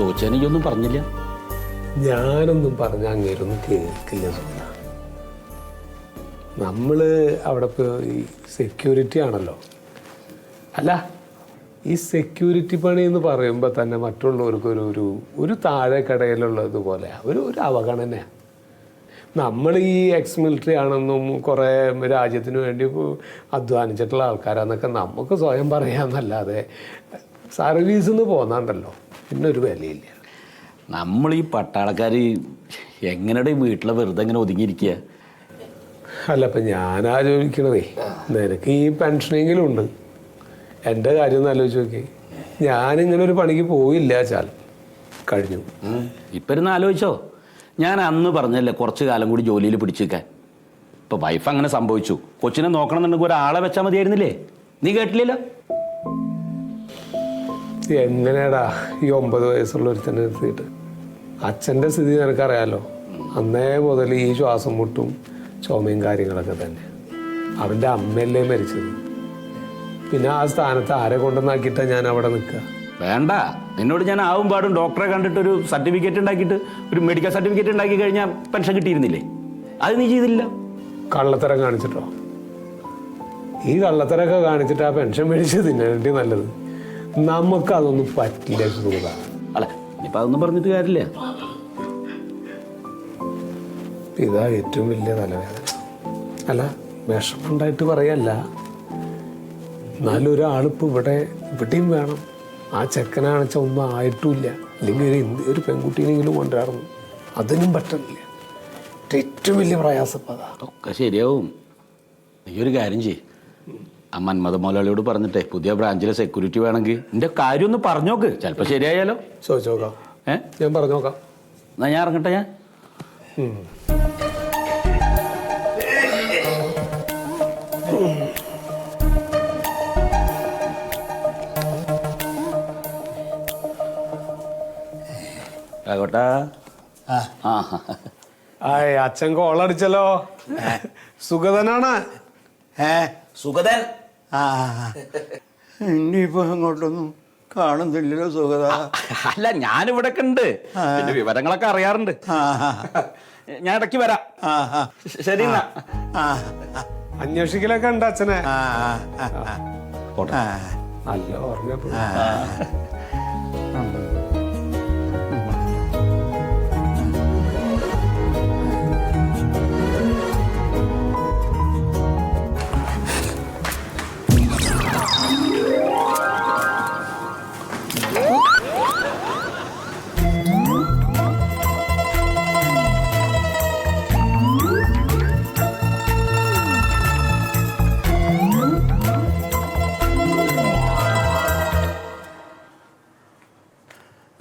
ചോദിച്ചതിനൊന്നും പറഞ്ഞില്ല? ഞാനൊന്നും പറഞ്ഞ അങ്ങേരൊന്നും കേൾക്കില്ല സുഹൃത്ത. നമ്മൾ അവിടെ ഈ സെക്യൂരിറ്റി ആണല്ലോ. അല്ല ഈ സെക്യൂരിറ്റി പണി എന്ന് പറയുമ്പോൾ തന്നെ മറ്റുള്ളവർക്ക് ഒരു ഒരു ഒരു താഴെ കടയിലുള്ളത് പോലെ ഒരു ഒരു അവഗണനയാണ് നമ്മൾ ഈ എക്സ് മിലിറ്ററി ആണെന്നും കുറേ രാജ്യത്തിന് വേണ്ടി അധ്വാനിച്ചിട്ടുള്ള ആൾക്കാരാന്നൊക്കെ നമുക്ക് സ്വയം പറയാമെന്നല്ലാതെ സർവീസിൽ നിന്ന് പോന്നാണ്ടല്ലോ. പിന്നെ ഒരു വിലയില്ല. നമ്മൾ ഈ പട്ടാളക്കാർ എങ്ങനെയുടെ വീട്ടിലെ വെറുതെ ഇങ്ങനെ ഒതുങ്ങിയിരിക്കുക അല്ല അപ്പം ഞാൻ ആലോചിക്കണതേ നിനക്ക് ഈ പെൻഷനെങ്കിലും ഉണ്ട്. എന്റെ കാര്യം ഒന്ന് ആലോചിച്ച് നോക്കി ഞാനിങ്ങനെ ഒരു പണിക്ക് പോയില്ല ചാൽ. കഴിഞ്ഞു. ഇപ്പം ഇരുന്ന് ആലോചിച്ചോ. ഞാൻ അന്ന് പറഞ്ഞല്ലേ കുറച്ച് കാലം കൂടി ജോലിയിൽ പിടിച്ചു വെക്കാൻ ഇപ്പൊ വൈഫ് അങ്ങനെ സംഭവിച്ചു. കൊച്ചിനെ നോക്കണമെന്നുണ്ടെങ്കിൽ ഒരാളെ വെച്ചാൽ മതിയായിരുന്നില്ലേ? നീ കേട്ടില്ലല്ലോ? എങ്ങനെയാടാ? ഈ ഒമ്പത് വയസ്സുള്ള ഒരുത്തനെ നിർത്തിയിട്ട് അച്ഛന്റെ സ്ഥിതി നിനക്കറിയാലോ? അന്നേ മുതൽ ഈ ശ്വാസം മുട്ടും ചുമയും കാര്യങ്ങളൊക്കെ തന്നെ. അവന്റെ അമ്മയല്ലേ മരിച്ചത്. പിന്നെ ആ സ്ഥാനത്ത് ആരെ കൊണ്ടുവന്നാക്കിയിട്ടാ ഞാൻ അവിടെ നിൽക്കുക? വേണ്ട. നിന്നോട് ഞാൻ ആവും പാടും ഡോക്ടറെ കണ്ടിട്ട് ഒരു സർട്ടിഫിക്കറ്റ് ഉണ്ടാക്കിയിട്ട് ഒരു മെഡിക്കൽ സർട്ടിഫിക്കറ്റ് ഉണ്ടാക്കി കഴിഞ്ഞാൽ പെൻഷൻ കിട്ടിയിരുന്നില്ലേ? അത് നീ ചെയ്തില്ല. കള്ളത്തരം കാണിച്ചിട്ടോ? ഈ കള്ളത്തരമൊക്കെ കാണിച്ചിട്ട് ആ പെൻഷൻ മേടിച്ച് തിന്നേണ്ടി നല്ലത്. നമുക്ക് അതൊന്നും പറ്റില്ല സുഹൃത അല്ല ഇനിയിപ്പോൾ അതൊന്നും പറഞ്ഞിട്ട് കാര്യമില്ല. ഇതാ ഏറ്റവും വലിയ തലവേദന. അല്ല വിഷമുണ്ടായിട്ട് പറയല്ല. എന്നാലും ഒരാളിപ്പോൾ ഇവിടെ ഇവിടെയും വേണം. ആ ചെക്കനാണെച്ച ഒന്നും ആയിട്ടുമില്ല. അല്ലെങ്കിൽ ഒരു ഇന്ത്യ ഒരു പെൺകുട്ടീനെങ്കിലും കൊണ്ടുവരണം. അതിനും പറ്റുന്നില്ല ഏറ്റവും വലിയ പ്രയാസപ്പെടാ ഒക്കെ ശരിയാവും. ഈ ഒരു കാര്യം ചെയ്യ്. ആ മന്മത മുതലാളിയോട് പറഞ്ഞിട്ടേ പുതിയ ബ്രാഞ്ചിലെ സെക്യൂരിറ്റി വേണമെങ്കിൽ. എന്റെ കാര്യം ഒന്ന് പറഞ്ഞോക്ക്. ചിലപ്പോൾ ശരിയായാലോ? ചോദിച്ചോക്കാം ഏ? ഞാൻ പറഞ്ഞു നോക്കാം എന്നാ ഞാൻ ഇറങ്ങട്ടെ ഞാൻ? ആ. ആയ് അച്ഛൻ കോളടിച്ചല്ലോ. സുഗതനാണ്. ഏ സുഗതൻ. ആ ഇനിയിപ്പോ അങ്ങോട്ടൊന്നും കാണുന്നില്ലല്ലോ സുഗത. അല്ല ഞാനിവിടെ ഉണ്ട്. പിന്നെ വിവരങ്ങളൊക്കെ അറിയാറുണ്ട്. ഞാൻ ഇടയ്ക്ക് വരാം. ശരി എന്നാ. ആ അന്വേഷിക്കലൊക്കെ ഉണ്ട് അച്ഛനെ. നല്ല ഓർമ്മ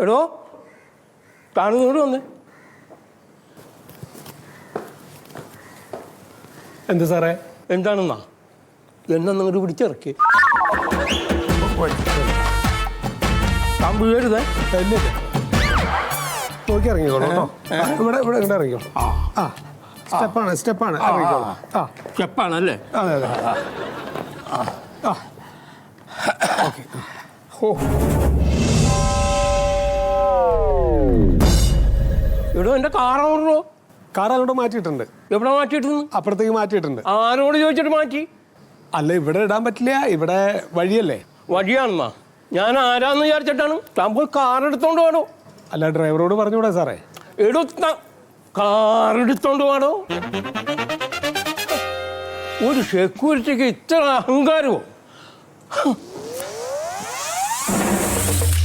എടോ കാണുന്നോട് വന്ന്. എന്ത് സാറേ? എന്താണെന്നാ? എന്നെ അങ്ങോട്ട് പിടിച്ചിറക്കി. താൻ വീഴരുതേ. നോക്കി ഇറങ്ങിക്കോളൂ ഇവിടെ ഇവിടെ ഇവിടെ ഇറങ്ങിക്കോ. ആ. സ്റ്റെപ്പാണ് സ്റ്റെപ്പാണ്. ഇറങ്ങിക്കോളൂ. ആ. സ്റ്റെപ്പാണല്ലേ? അതെ അതെ. ആ. ഓക്കെ ഓ എടോ എന്റെ കാറോ കാർ അങ്ങോട്ട് മാറ്റിയിട്ടുണ്ട്. എവിടെ മാറ്റിയിട്ടു അപ്പുറത്തേക്ക് മാറ്റിയിട്ടുണ്ട്. ആരോട് ചോദിച്ചിട്ട് മാറ്റി? അല്ല ഇവിടെ ഇടാൻ പറ്റില്ല ഇവിടെ വഴിയല്ലേ? വഴിയാണെന്നാ. ഞാൻ ആരാന്ന് വിചാരിച്ചിട്ടാണ്. താൻ പോയി കാർ എടുത്തോണ്ട് വേണോ അല്ല ഡ്രൈവറോട് പറഞ്ഞുകൂടെ സാറേ? എടുത്ത കാർ എടുത്തോണ്ട് വേണോ ഒരു സെക്യൂരിറ്റിക്ക് ഇത്ര അഹങ്കാരമോ?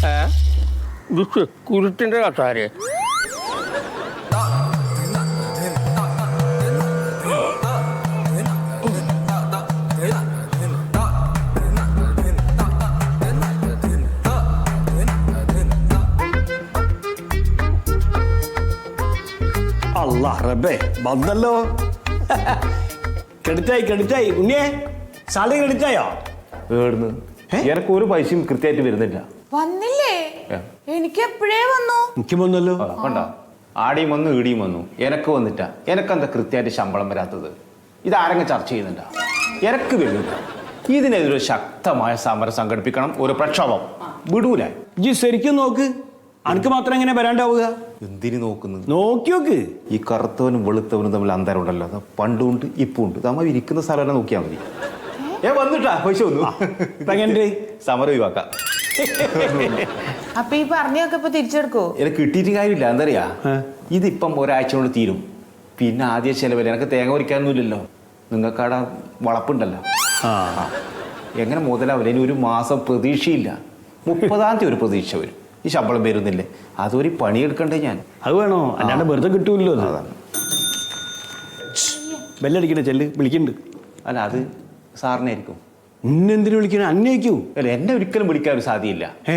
ഏ? ഇത് സെക്യൂരിറ്റിന്റെ കസാരെ റബ്ബേ വന്നല്ലോ. കെടുത്തായി കെടുത്തായി ഉണ്ണിയെ സാലറി കെടുത്തായോ ഏടുന്ന് എനക്ക് ഒരു പൈസയും കൃത്യമായിട്ട് വരുന്നില്ല. വന്നില്ലേ? എനിക്ക് എപ്പോഴേ വന്നു? എനിക്ക് വന്നല്ലോ. കണ്ടോ കണ്ട? ആടിയും വന്നു ഈടിയും വന്നു. എനക്ക് വന്നിട്ടാ. എനക്കെന്താ കൃത്യമായിട്ട് ശമ്പളം വരാത്തത്? ഇത് ആരെങ്കിലും ചർച്ച ചെയ്യുന്നുണ്ടാ? എനക്ക് വരുന്നില്ല. ഇതിനെതിരെ ശക്തമായ സമരം സംഘടിപ്പിക്കണം. ഒരു പ്രക്ഷോഭം. വിടൂല. ജി ശരിക്കും നോക്ക്. അനക്ക് മാത്രം എങ്ങനെ വരാണ്ടാവുക? എന്തിനു നോക്കുന്നു നോക്കി നോക്ക്. ഈ കറുത്തവനും വെളുത്തവനും തമ്മിൽ അന്തരം ഉണ്ടല്ലോ പണ്ടും പണ്ടുണ്ട് ഇപ്പം ഉണ്ട് നമ്മൾ ഇരിക്കുന്ന സ്ഥലം തന്നെ നോക്കിയാൽ മതി. ഏ? വന്നിട്ടാ? പൈസ വന്നു അങ്ങനെ സമരം ഒഴിവാക്കാം. അപ്പൊ ഈ പറഞ്ഞൊക്കെ ഇപ്പൊ തിരിച്ചെടുക്കോ? എനിക്ക് കിട്ടിയിട്ട് കാര്യമില്ല. എന്തറിയാ ഇതിപ്പം ഒരാഴ്ച കൊണ്ട് തീരും. പിന്നെ ആദ്യ ചെലവില്ല? എനിക്ക് തേങ്ങ പൊരിക്കാനൊന്നുമില്ലല്ലോ. നിങ്ങൾക്ക് അവിടെ വളപ്പുണ്ടല്ലോ. എങ്ങനെ മുതലാവില്ല ഇനി ഒരു മാസം പ്രതീക്ഷയില്ല. മുപ്പതാം തീയതി ഒരു പ്രതീക്ഷ വരും. ഈ ശമ്പളം വരുന്നില്ലേ? അതൊരു പണിയെടുക്കണ്ടേ ഞാൻ. അത് വേണോ? അല്ലാണ്ട് വെറുതെ കിട്ടൂല്ലോ അത്. അതാണ്. ബെല്ലടിക്കണ ചെല്ല് വിളിക്കുന്നുണ്ട് അല്ല അത് സാറിനെ ആയിരിക്കും ഇന്നെന്തിനു വിളിക്കണേ? അന്വേഷിക്കൂ അല്ല എന്നെ ഒരിക്കലും വിളിക്കാൻ ഒരു സാധ്യയില്ല ഏ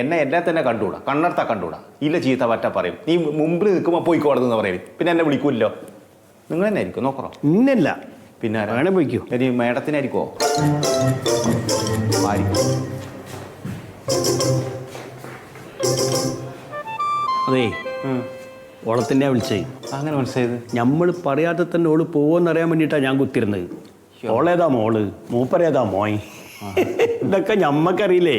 എന്നെ എന്നെ തന്നെ കണ്ടുകൂടാ? കണ്ണർത്താ കണ്ടുകൂടാ? ഇല്ല ചീത്ത പറ്റ പറയും. നീ മുമ്പിൽ നിൽക്കുമ്പോൾ പോയിക്കോടുന്ന് പറയും. പിന്നെ എന്നെ വിളിക്കൂല്ലോ നിങ്ങൾ തന്നെ ആയിരിക്കും നോക്കറോ ഇന്നല്ല പിന്നെ? വേണേ പോയിക്കോ. ഇനി മേഡത്തിനായിരിക്കോ ആയിരിക്കും. അതേ. ഓളത്തിന്റെ വിളിച്ചേ. അങ്ങനെ മനസ്സിലായത്? നമ്മൾ പറയാതെ തന്നെ ഓൾ പോവെന്നറിയാൻ വേണ്ടിയിട്ടാണ് ഞാൻ കുത്തിരുന്നത് ഓളേതാ മോൾ? മൂപ്പരേതാ മോയ് ഇതൊക്കെ ഞമ്മക്കറിയില്ലേ?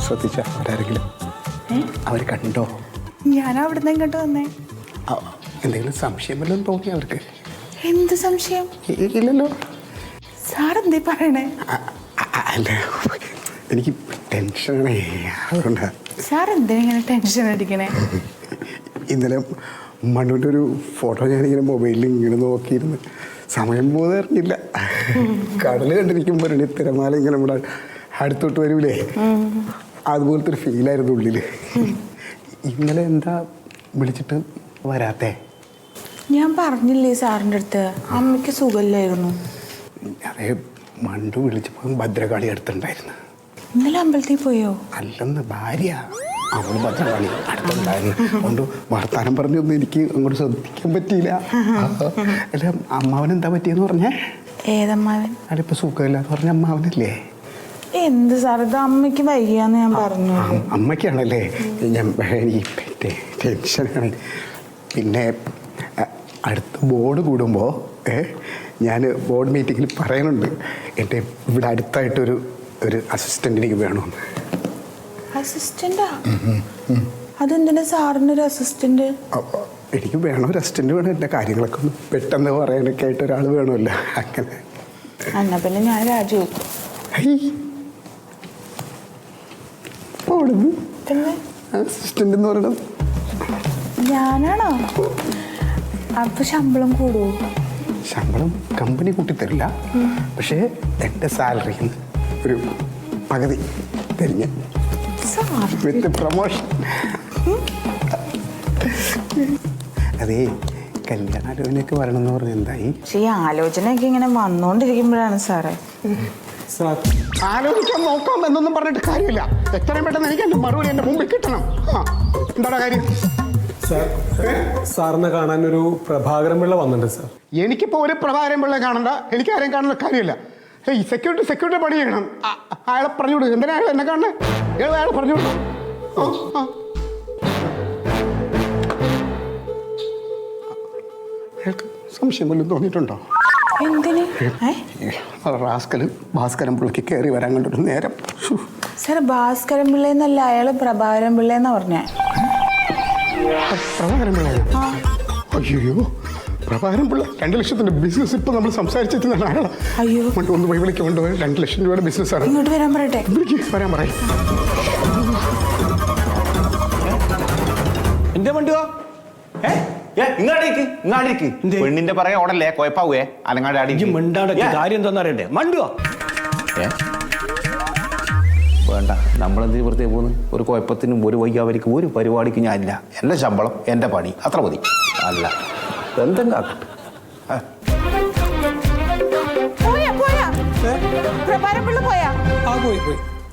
ശ്രദ്ധിച്ച അവരാരെങ്കിലും? അവർ കണ്ടോ? ഞാൻ അവിടുന്ന് ഇങ്ങോട്ട് വന്നേ. എന്തെങ്കിലും സംശയം വല്ലതും തോന്നി അവർക്ക്. എന്ത് സംശയം? ഇല്ലല്ലോ സാറെന്തേ പറയണേ? അല്ല എനിക്ക് ടെൻഷനാണേ. അതുകൊണ്ടാ സാർ എന്തിനാ ഇങ്ങനെ ടെൻഷൻ അടിക്കണേ? ഇന്നലെ മണ്ണുവിന്റെ ഒരു ഫോട്ടോ ഞാനിങ്ങനെ മൊബൈലിൽ ഇങ്ങനെ നോക്കിയിരുന്നു. സമയം പോകുന്നത് അറിഞ്ഞില്ല. കടൽ കണ്ടിരിക്കുമ്പോൾ ഒരു തിരമാല ഇങ്ങനെ നമ്മുടെ അടുത്തോട്ട് വരൂലേ? അതുപോലത്തെ ഒരു ഫീലായിരുന്നു ഉള്ളിൽ ഇന്നലെ എന്താ വിളിച്ചിട്ട് വരാത്തേ? ഞാൻ പറഞ്ഞില്ലേ സാറിന്റെ അടുത്ത്? അമ്മയ്ക്ക് സുഖമില്ലായിരുന്നു. അതേ മണ്ടു വിളിച്ചപ്പോൾ ഭദ്രകാളി അടുത്തുണ്ടായിരുന്നു. ഇന്നലെ അമ്പലത്തിൽ പോയോ? അല്ലെന്ന് ഭാര്യ. അവൾ ഭദ്രകാളി അടുത്തുണ്ടായിരുന്നു. അതുകൊണ്ട് വർത്താനം പറഞ്ഞൊന്നും എനിക്ക് അങ്ങോട്ട് ശ്രദ്ധിക്കാൻ പറ്റിയില്ല. അല്ല അമ്മാവൻ എന്താ പറ്റിയെന്ന് പറഞ്ഞേ? ഏതമ്മാവൻ? അതിപ്പോ സുഖമില്ലാന്ന് പറഞ്ഞ അമ്മാവനല്ലേ? എന്ത് സാർ ഇത് അമ്മയ്ക്ക് വൈകിയാന്ന് ഞാൻ പറഞ്ഞു. അമ്മയ്ക്കാണല്ലേ? ഞാൻ എനിക്ക് ടെൻഷനാണ്. പിന്നെ അടുത്ത ബോർഡ് കൂടുമ്പോൾ ഞാൻ ബോർഡ് മീറ്റിങ്ങിൽ പറയുന്നുണ്ട്. എന്റെ ഇവിടെ അടുത്തായിട്ടൊരു ഒരു അസിസ്റ്റന്റ് എനിക്ക് വേണമെന്ന് അസിസ്റ്റന്റാ അതെന്തിനാ അസിസ്റ്റന്റ് അപ്പോൾ എനിക്ക് വേണം ഒരു അസിസ്റ്റന്റ് വേണം. എന്റെ കാര്യങ്ങളൊക്കെ ഒന്ന് പെട്ടെന്ന് പറയാനൊക്കെ ആയിട്ട് ഒരാൾ വേണമല്ലോ. അങ്ങനെ. എന്നാ പിന്നെ ഞാൻ രാജു. അസിസ്റ്റന്റ് എന്ന് പറയണത് ഞാനാണോ? അപ്പൊ ശമ്പളം കൂടുവോ? ശമ്പളം കമ്പനി കൂട്ടി തരില്ല പക്ഷേ എന്റെ സാലറിയിൽ ഒരു പകുതി തരിഞ്ഞ വിത്ത് പ്രൊമോഷൻ. അതേ കല്യാണാലോചനയൊക്കെ എന്ന് പറഞ്ഞ എന്തായി? പക്ഷേ ഈ ആലോചനയൊക്കെ ഇങ്ങനെ വന്നോണ്ടിരിക്കുമ്പോഴാണ് സാറേ. ആലോചിക്കാൻ നോക്കാം എന്നൊന്നും പറഞ്ഞിട്ട് കാര്യമില്ല. എത്രയും പെട്ടെന്ന് എനിക്ക് എന്റെ മറുപടി എന്റെ മുമ്പിൽ കിട്ടണം. ആ എന്താണ് കാര്യം? സാർ സാറിനെ കാണാൻ ഒരു പ്രഭാകരൻ പിള്ള വന്നിട്ടുണ്ട് സാർ. എനിക്കിപ്പോൾ ഒരു പ്രഭാകരം പിള്ള കാണണ്ട. എനിക്ക് ആരെയും കാണുന്ന കാര്യമില്ല. ഈ സെക്യൂരിറ്റി സെക്യൂരിറ്റി പണി ചെയ്യണം. അയാളെ പറഞ്ഞു വിടും എന്തിനാ അയാൾ എന്നെ കാണണേ? അയാൾ അയാളെ പറഞ്ഞു വിടും ആ. അയാൾക്ക് സംശയം വല്ലതും തോന്നിയിട്ടുണ്ടോ? എന്തിന്? ഏ? റാസ്കലും ഭാസ്കരം പുള്ളിക്ക് കയറി വരാൻ കണ്ടിട്ട് നേരം. സാർ ഭാസ്കരൻ പിള്ളേന്നല്ല അയാൾ പ്രഭാകരൻ പിള്ളേന്നാ പറഞ്ഞേ. പ്രഭാകരൻ പിള്ളയോ അയ്യോ. പ്രഭാകരൻ പിള്ള രണ്ട് ലക്ഷത്തിന്റെ ബിസിനസ് ഇപ്പൊ നമ്മൾ സംസാരിച്ചെത്തുന്നതാണ് ആളാണ് അയ്യോ. ഒന്ന് പോയി രണ്ട് ലക്ഷം രൂപയുടെ ബിസിനസ്സാണ് ഇങ്ങോട്ട് വരാൻ പറയട്ടെ. വിളിക്ക് വരാൻ പറയും. എന്റെ വണ്ടിയോ? പെണ്ണിന്റെ പറയാ ഓടല്ലേ കുഴപ്പാവേ അലങ്ങാടി അടിക്ക് കാര്യം എന്താണെന്ന് അറിയണ്ടേ? മണ്ടുവോ ഏ? വേണ്ട. നമ്മളെന്ത് വെറുതെ പോകുന്നു? ഒരു കുഴപ്പത്തിനും ഒരു വയ്യാവലിക്കും ഒരു പരിപാടിക്ക് ഞാൻ ഇല്ല. എന്റെ ശമ്പളം എന്റെ പണി. അത്ര മതി. അല്ല. എന്തെങ്കിലും ആക്കട്ടെ. ആ. പോയാ പോയാ.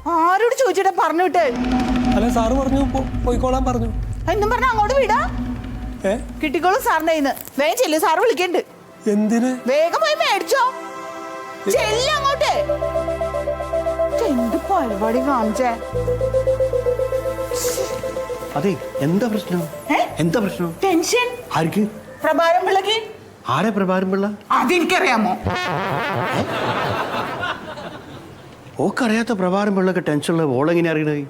ആരോട് ചോദിച്ചിട്ട് പറഞ്ഞു വിട്ടേ? അല്ല സാറ് പറഞ്ഞു പോയിക്കോളാൻ പറഞ്ഞു. എന്നും പറഞ്ഞ അങ്ങോട്ട് വിടാ. ഏ? കിട്ടിക്കോളും സാറിന്റെ കയ്യിന്ന്. വേഗം ചെല്ലു സാറ് വിളിക്കണ്ട്. എന്തിന്? വേഗം പോയി മേടിച്ചോ. ചെല്ലു അങ്ങോട്ട്. പരിപാടി കാണിച്ചേ. അതെ എന്താ പ്രശ്നം? എന്താ പ്രശ്നം? ടെൻഷൻ. ആർക്ക്? പ്രഭാരം പിള്ളക്ക്. ആരെ പ്രഭാരം പിള്ള? അതെനിക്കറിയാമോ? ഓക്കറിയാത്ത പ്രഭാരം പിള്ളക്ക് ടെൻഷനുള്ള ഓളെങ്ങനെ അറിയണത്?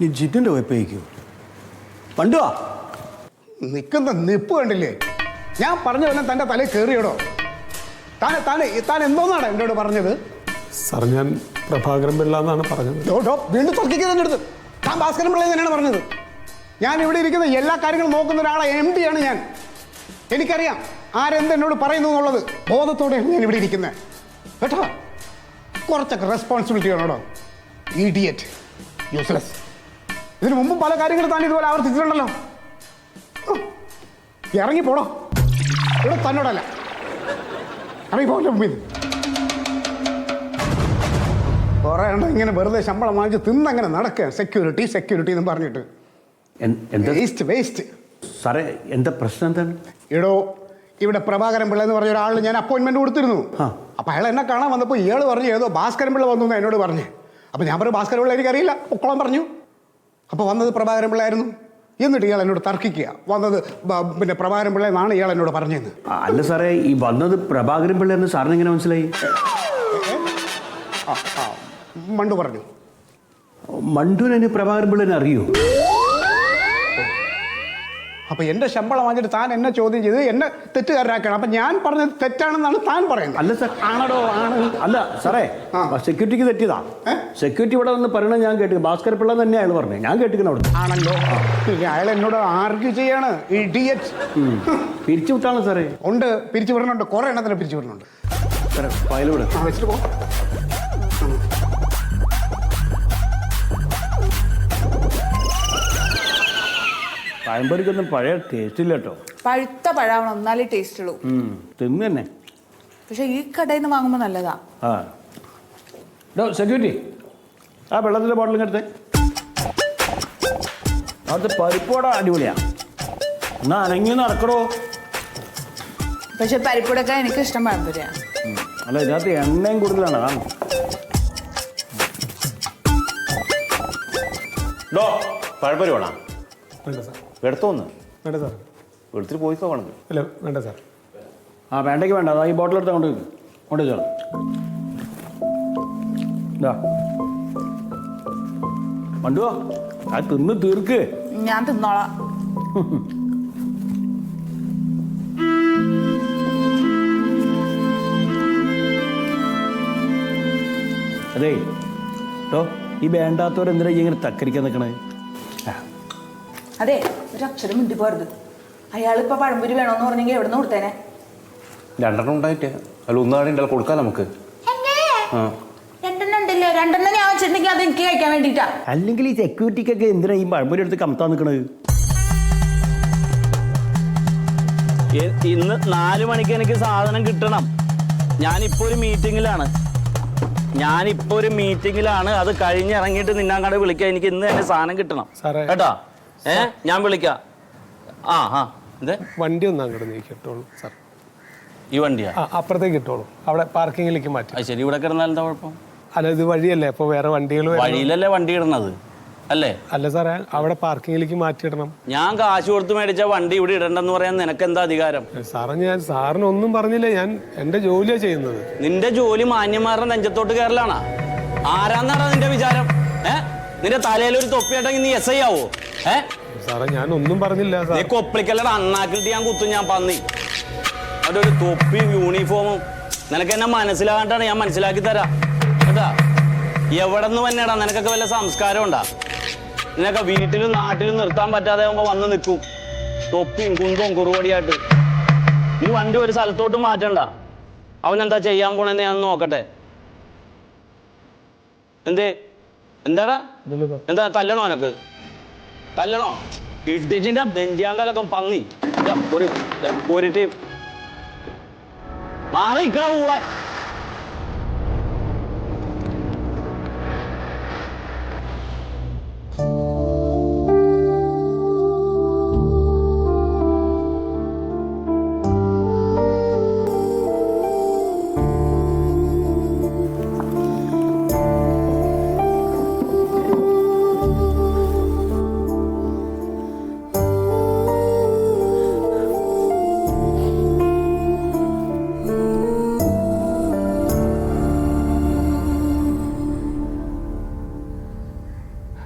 നീ ജിറ്റിന്റെ വെപ്പയിക്കൂ പണ്ടുവാ നിൽക്കുന്ന നിപ്പ് കണ്ടില്ലേ? ഞാൻ പറഞ്ഞ പോലെ തന്റെ തലയിൽ കയറിയടോ താൻ താൻ താൻ എന്തോന്നാണ് എന്നോട് പറഞ്ഞത്? സാർ ഞാൻ പ്രഭാകരൻ പിള്ള എന്നാണ് പറഞ്ഞത്. ഡോ, ഡോ, വീണ്ടും തർക്കിക്കാൻ താൻ ഭാസ്കരൻ പിള്ള തന്നെയാണ് പറഞ്ഞത്. ഞാൻ ഇവിടെ ഇരിക്കുന്ന എല്ലാ കാര്യങ്ങളും നോക്കുന്ന ഒരാളെ എം ആണ് ഞാൻ. എനിക്കറിയാം ആരെന്ത് എന്നോട് പറയുന്നു എന്നുള്ളത്. ബോധത്തോടെയാണ് ഞാൻ ഇവിടെ ഇരിക്കുന്നത്. കേട്ടോ? കുറച്ചൊക്കെ റെസ്പോൺസിബിലിറ്റി വേണോടോ ഇഡിയറ്റ് യൂസ്ലെസ് ഇതിനു മുമ്പും പല കാര്യങ്ങളും താൻ ഇതുപോലെ ആവർത്തിച്ചിട്ടുണ്ടല്ലോ. ഉം. ഇറങ്ങി പോടോ ഇവിടെ തന്നോടല്ല നിന്ന്. കുറേ എണ്ണം ഇങ്ങനെ വെറുതെ ശമ്പളം വാങ്ങിച്ച് തിന്നങ്ങനെ നടക്കുക സെക്യൂരിറ്റി സെക്യൂരിറ്റി എന്ന് പറഞ്ഞിട്ട്. എന്താ? വേസ്റ്റ് വേസ്റ്റ് സാറേ എന്താ പ്രശ്നം എന്താണ്? എടോ ഇവിടെ പ്രഭാകരൻ പിള്ള എന്ന് പറഞ്ഞ ഒരാളിന് ഞാൻ അപ്പോയിൻമെന്റ് കൊടുത്തിരുന്നു. അപ്പോൾ അപ്പൊ അയാൾ എന്നെ കാണാൻ വന്നപ്പോൾ ഇയാൾ പറഞ്ഞു ഏതോ ഭാസ്കരൻ പിള്ള വന്നു എന്നാ എന്നോട് പറഞ്ഞു. അപ്പൊ ഞാൻ പറഞ്ഞു ഭാസ്കരൻ പിള്ള എനിക്കറിയില്ല. പൊക്കോളം പറഞ്ഞു. അപ്പൊ വന്നത് പ്രഭാകരൻ പിള്ള ആയിരുന്നു എന്നിട്ട് ഇയാൾ എന്നോട് തർക്കിക്കുക. വന്നത് പിന്നെ പ്രഭാകരൻ പിള്ള എന്നാണ് ഇയാൾ എന്നോട് പറഞ്ഞത്. അല്ല സാറേ ഈ വന്നത് പ്രഭാകരൻ പിള്ള എന്ന് സാറിന് എങ്ങനെ മനസ്സിലായി? മണ്ടു പറഞ്ഞു. മണ്ടുവിനെ പ്രഭാകരൻ പിള്ളനെ അറിയൂ? അപ്പൊ എന്റെ ശമ്പളം വാങ്ങിട്ട് താൻ എന്നെ ചോദ്യം ചെയ്ത് എന്നെ തെറ്റുകാരനാക്കണം അപ്പൊ ഞാൻ പറഞ്ഞത് തെറ്റാണെന്നാണ് താൻ പറയുന്നത്. അല്ല സാർ. ആണോ ആണ്. അല്ല സാറേ സെക്യൂരിറ്റിക്ക് തെറ്റിയതാ. സെക്യൂരിറ്റി ഇവിടെ വന്ന് പറയണത് ഞാൻ കേട്ടു ഭാസ്കർ പിള്ള തന്നെ അയാൾ പറഞ്ഞു. ഞാൻ കേട്ടിരിക്കണം അവിടെ ആണല്ലോ. അയാൾ എന്നോട് ആർഗ്യൂ ചെയ്യാണ് ഇഡിയറ്റ് പിരിച്ചു വിട്ടാണ് സാറേ? ഉണ്ട് പിരിച്ചു വിടണുണ്ട്. കുറെ എണ്ണത്തിന് പിരിച്ചു വിടണുണ്ട്. സാറേ ഫയൽ വിടാം വെച്ചിട്ട് പോ. പഴംപൊരിക്കൊന്നും പഴയ ടേസ്റ്റ് ഇല്ല കേട്ടോ പഴുത്ത പഴാവണം എന്നാലേ ടേസ്റ്റ് ഉള്ളൂ. തിന്നു തന്നെ പക്ഷെ ഈ കടയിൽ നിന്ന് വാങ്ങുമ്പോൾ നല്ലതാ. ആ. ഡോ സെക്യൂരിറ്റി ആ വെള്ളത്തിന്റെ ബോട്ടിലും എടുത്തേ. അത് പരിപ്പോട അടിപൊളിയാ. എന്നാ അനങ്ങി നടക്കടോ പക്ഷെ പരിപ്പുടൊക്കെ എനിക്ക് ഇഷ്ടം പഴംപൊരിയാ. അല്ല ഇതിനകത്ത് എണ്ണയും കൂടുതലാണ് അതാണ്. ഡോ പഴപ്പൊരി വേണം? സാർ. എടുത്തോന്ന്. വേണ്ട സാർ എടുത്തിട്ട് പോയിക്കോ വേണമെങ്കിൽ അല്ല വേണ്ട സാർ ആ വേണ്ടെങ്കിൽ വേണ്ട. അതാ ഈ ബോട്ടിൽ എടുത്ത് കൊണ്ട് കൊണ്ട് വെച്ചോളാം. ഇതാ. മണ്ടുവോ അത് തിന്ന് തീർക്ക്. ഞാൻ തിന്നോളാം. അതേ കേട്ടോ ഈ വേണ്ടാത്തവരെന്തിനാ ഇങ്ങനെ തക്കരിക്കാൻ നിൽക്കണേ അതെ ഒരു അക്ഷരം മിണ്ടി പോരുത് അയാളിപ്പോ പഴംപൊരി വേണോന്ന് പറഞ്ഞെങ്കിൽ എവിടെ നിന്ന് കൊടുത്തേനെ? രണ്ടെണ്ണം ഉണ്ടായിട്ട്. അല്ല ഒന്നാണ് ഉണ്ടല്ലോ കൊടുക്കാം നമുക്ക്. ആ. രണ്ടെണ്ണം ഉണ്ടല്ലോ. രണ്ടെണ്ണം ഞാൻ വെച്ചിട്ടുണ്ടെങ്കിൽ അത് എനിക്ക് കഴിക്കാൻ വേണ്ടിട്ടാ അല്ലെങ്കിൽ ഈ സെക്യൂരിറ്റിക്കൊക്കെ എന്തിനാ ഈ പഴംപൊരി എടുത്ത് കമത്താൻ നിൽക്കണത് ഇ- ഇന്ന് നാല് മണിക്ക് എനിക്ക് സാധനം കിട്ടണം. ഞാനിപ്പോ ഒരു മീറ്റിംഗിലാണ് ഞാനിപ്പോ ഒരു മീറ്റിംഗിലാണ് അത് കഴിഞ്ഞിറങ്ങിയിട്ട് നിന്നാങ്ങാട് വിളിക്കാം. എനിക്ക് ഇന്ന് തന്നെ സാധനം കിട്ടണം. സാറേ. കേട്ടോ? ഏ? ഞാൻ വിളിക്കാം. ആ ആ. എന്തേ? വണ്ടി ഒന്ന് അങ്ങോട്ട് നീക്കിട്ടോളൂ സാർ. ഈ വണ്ടിയാ? ആ അപ്പുറത്തേക്ക് ഇട്ടോളൂ. അവിടെ പാർക്കിങ്ങിലേക്ക് മാറ്റി. അത് ശരി. ഇവിടെ കിടന്നാൽ എന്താ കുഴപ്പം? അല്ല ഇത് വഴിയല്ലേ? അപ്പോൾ വേറെ വണ്ടികൾ വഴിയിലല്ലേ വണ്ടി ഇടുന്നത്? അല്ലേ? അല്ല സാറേ അവിടെ പാർക്കിങ്ങിലേക്ക് മാറ്റിയിടണം ഞാൻ കാശ് കൊടുത്ത് മേടിച്ച വണ്ടി ഇവിടെ ഇടണ്ടെന്ന് പറയാൻ നിനക്ക് എന്താ അധികാരം സാറേ ഞാൻ സാറിന് ഒന്നും പറഞ്ഞില്ല. ഞാൻ എന്റെ ജോലിയാ ചെയ്യുന്നത്. നിന്റെ ജോലി മാന്യന്മാരുടെ നെഞ്ചത്തോട്ട് കയറലാണ്? ആരാന്നാണ് നിന്റെ വിചാരം? ഏ? നിന്റെ തലയിൽ ഒരു തൊപ്പിയാട്ടെങ്കിൽ നീ എസ് ഐ ആവോ? സാറേ ഞാൻ ഒന്നും പറഞ്ഞില്ല സാർ. കൊപ്പളിക്കല്ലട അണ്ണാക്കിട്ട് ഞാൻ കുത്തും ഞാൻ പന്നി. അവിടെ ഒരു തൊപ്പിയും യൂണിഫോമും നിനക്ക് എന്നെ മനസ്സിലാകാണ്ടാണ് ഞാൻ മനസ്സിലാക്കി തരാം. കേട്ടാ? എവിടെ നിന്ന് തന്നെയാടാ നിനക്കൊക്കെ വല്ല സംസ്കാരം ഉണ്ടാ? നിനക്ക് വീട്ടിലും നാട്ടിലും നിർത്താൻ പറ്റാതെ ആകുമ്പോ വന്ന് നിൽക്കും. തൊപ്പിയും കുന്തവും കുറുവടിയായിട്ട്. നീ വണ്ടി ഒരു സ്ഥലത്തോട്ട് മാറ്റണ്ട. അവൻ എന്താ ചെയ്യാൻ പോണെന്ന് ഞാൻ നോക്കട്ടെ. എന്തേ? എന്താടാ? എന്താ തല്ലണോ എനക്ക് തല്ലണോ? ഇട്ടിച്ചിന്റെ ബെഞ്ചാങ്കലൊക്കെ പന്നി. ഒരു ഒരു ടീം മാറി നിൽക്കണ കൂടെ.